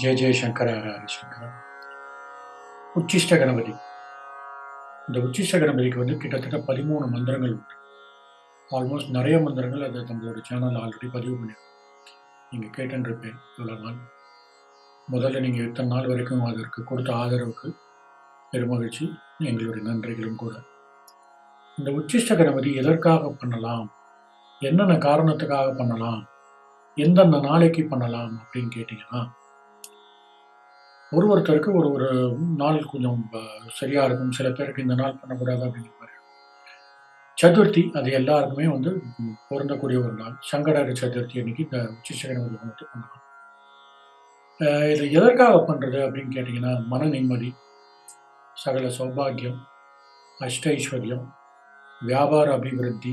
ஜெய ஜெயசங்கர ஹர ஹரிசங்கர உச்சிஷ்ட கணபதி. இந்த உச்சிஷ்ட கணபதிக்கு வந்து கிட்டத்தட்ட பதிமூணு மந்திரங்கள் உண்டு. ஆல்மோஸ்ட் நிறைய மந்திரங்கள் அதை நம்மளோட சேனல் ஆல்ரெடி பதிவு பண்ணியிருக்கோம் நீங்கள் கேட்டுருப்பேன் இவ்வளோ நாள். முதல்ல நீங்கள் இத்தனை நாள் வரைக்கும் அதற்கு கொடுத்த ஆதரவுக்கு பெருமகிழ்ச்சி எங்களுடைய நன்றிகளும் கூட. இந்த உச்சிஷ்ட கணபதி எதற்காக பண்ணலாம்? என்னென்ன காரணத்துக்காக பண்ணலாம்? எந்தெந்த நாளைக்கு பண்ணலாம் அப்படின்னு கேட்டிங்கன்னா ஒரு ஒருத்தருக்கு ஒரு ஒரு நாள் கொஞ்சம் சரியாக இருக்கும். சில பேருக்கு இந்த நாள் பண்ணக்கூடாது அப்படிங்கிற மாதிரி. சதுர்த்தி அது எல்லாருக்குமே வந்து பொருந்தக்கூடிய ஒரு நாள். சங்கடகர சதுர்த்தி அன்னைக்கு இந்த உச்சிஷ்ட கணபதி பண்ணலாம் இது எதற்காக பண்ணுறது அப்படின்னு கேட்டிங்கன்னா மன நிம்மதி சகல சௌபாகியம் அஷ்ட ஐஸ்வர்யம் வியாபார அபிவிருத்தி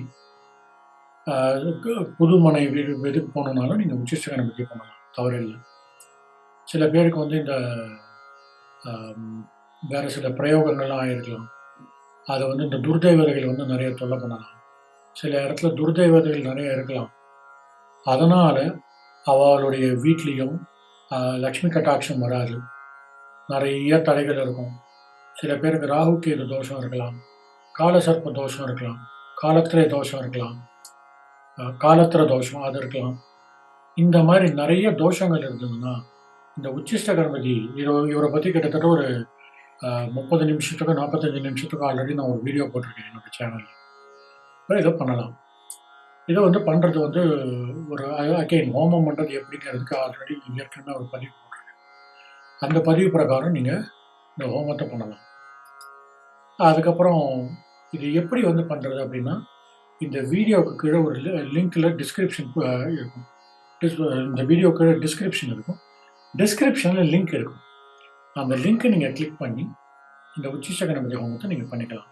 புது மனை வீடு எதுக்கு போகணுன்னாலும் நீங்கள் உச்சிஷ்ட கணபதி பண்ணலாம். தவறில்லை. சில பேருக்கு வந்து இந்த வேறு வேற சில பிரயோகங்கள்லாம் ஆயிருக்கலாம். அதை வந்து இந்த துர்தேவதைகள் வந்து நிறைய தொல்லை பண்ணலாம். சில இடத்துல துர்தேவதைகள் நிறைய இருக்கலாம். அதனால் அவளுடைய வீட்லேயும் லக்ஷ்மி கட்டாட்சம் வராது. நிறைய தடைகள் இருக்கும். சில பேருக்கு ராகு கேது தோஷம் இருக்கலாம். காலசர்ப்ப தோஷம் இருக்கலாம். காலத்திரை தோஷம் இருக்கலாம். காலத்திர தோஷம் அது இருக்கலாம். இந்த மாதிரி நிறைய தோஷங்கள் இருந்ததுன்னா இந்த உச்சிஷ்ட கணபதி இவ- இவரை பற்றி கிட்டத்தட்ட ஒரு முப்பது நிமிஷத்துக்கும் நாற்பத்தஞ்சு நிமிஷத்துக்கும் ஆல்ரெடி நான் ஒரு வீடியோ போட்டிருக்கேன் என்னோட சேனலில் இதை பண்ணலாம். இதை வந்து பண்ணுறது வந்து ஒரு அகைன் ஹோமம் பண்ணுறது எப்படிங்கிறதுக்கு ஆல்ரெடி ஏற்கனவே ஒரு பதிவு போட்டிருக்கேன். அந்த பதிவு பிரகாரம் நீங்கள் இந்த ஹோமத்தை பண்ணலாம். அதுக்கப்புறம் இது எப்படி வந்து பண்ணுறது அப்படின்னா இந்த வீடியோவுக்கு கீழே ஒரு லிங்க்கில் டிஸ்கிரிப்ஷன் இருக்கும். இந்த வீடியோ கீழே டிஸ்கிரிப்ஷன் இருக்கும். டிஸ்கிரிப்ஷனில் லிங்க் இருக்கும். அந்த லிங்க்கை நீங்கள் கிளிக் பண்ணி இந்த உச்சிஷ்ட கணபதி ஹோமத்தை நீங்கள் பண்ணிக்கலாம்.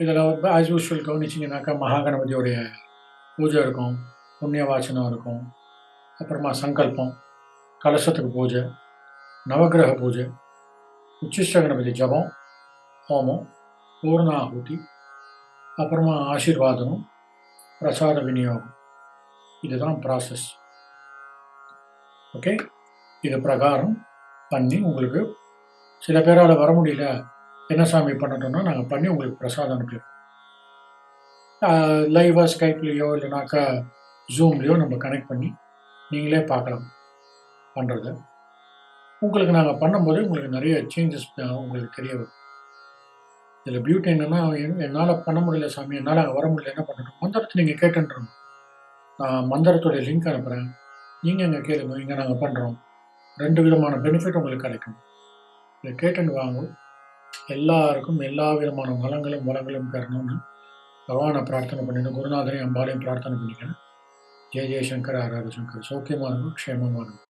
இதில் ஆஸ் யூஸ்வல் கவனிச்சிங்கனாக்கா மகாகணபதியோடைய பூஜை இருக்கும் புண்ணிய வாசனம் இருக்கும் அப்புறமா சங்கல்பம் கலசத்துக்கு பூஜை நவக்கிரக பூஜை உச்சிஷ்ட கணபதி ஜபம் ஹோமம் பூர்ணாகுதி அப்புறமா ஆசீர்வாதம் பிரசாத விநியோகம். இதுதான் ப்ராசஸ் ஓகே இது பிரகாரம் பண்ணி உங்களுக்கு சில பேரால் வர முடியல என்ன சாமி பண்ணட்டோம்னா நாங்கள் பண்ணி உங்களுக்கு பிரசாதம் அனுப்பிடுவோம் லைவாக ஸ்கைப்லேயோ இல்லைனாக்கா ஜூம்லேயோ நம்ம கனெக்ட் பண்ணி நீங்களே பார்க்கலாம் பண்ணுறத உங்களுக்கு நாங்கள் பண்ணும்போது உங்களுக்கு நிறைய சேஞ்சஸ் உங்களுக்கு தெரிய வரும். இதில் பியூட்டி என்னென்னா என்னால் பண்ண முடியல சாமி என்னால் அங்கே வர முடியல என்ன பண்ணட்டும்? மந்திரத்தை நீங்கள் கேட்டுன்றணும் நான் மந்திரத்துடைய லிங்க் அனுப்புகிறேன் நீங்கள் எங்கே கேளுங்க இங்கே நாங்கள் பண்ணுறோம் ரெண்டு விதமான பெனிஃபிட் உங்களுக்கு கிடைக்கும். இதை கேட்டுன்னு வாங்கும் எல்லாருக்கும் எல்லா விதமான வளங்களும் வளங்களும் பெறணும்னு பகவானை பிரார்த்தனை பண்ணிட்டு குருநாதனையும் அம்பாலையும் பிரார்த்தனை பண்ணிக்கிறேன். ஜெய ஜெயசங்கர் ஆராத சங்கர் சௌக்கியமாக இருக்கும்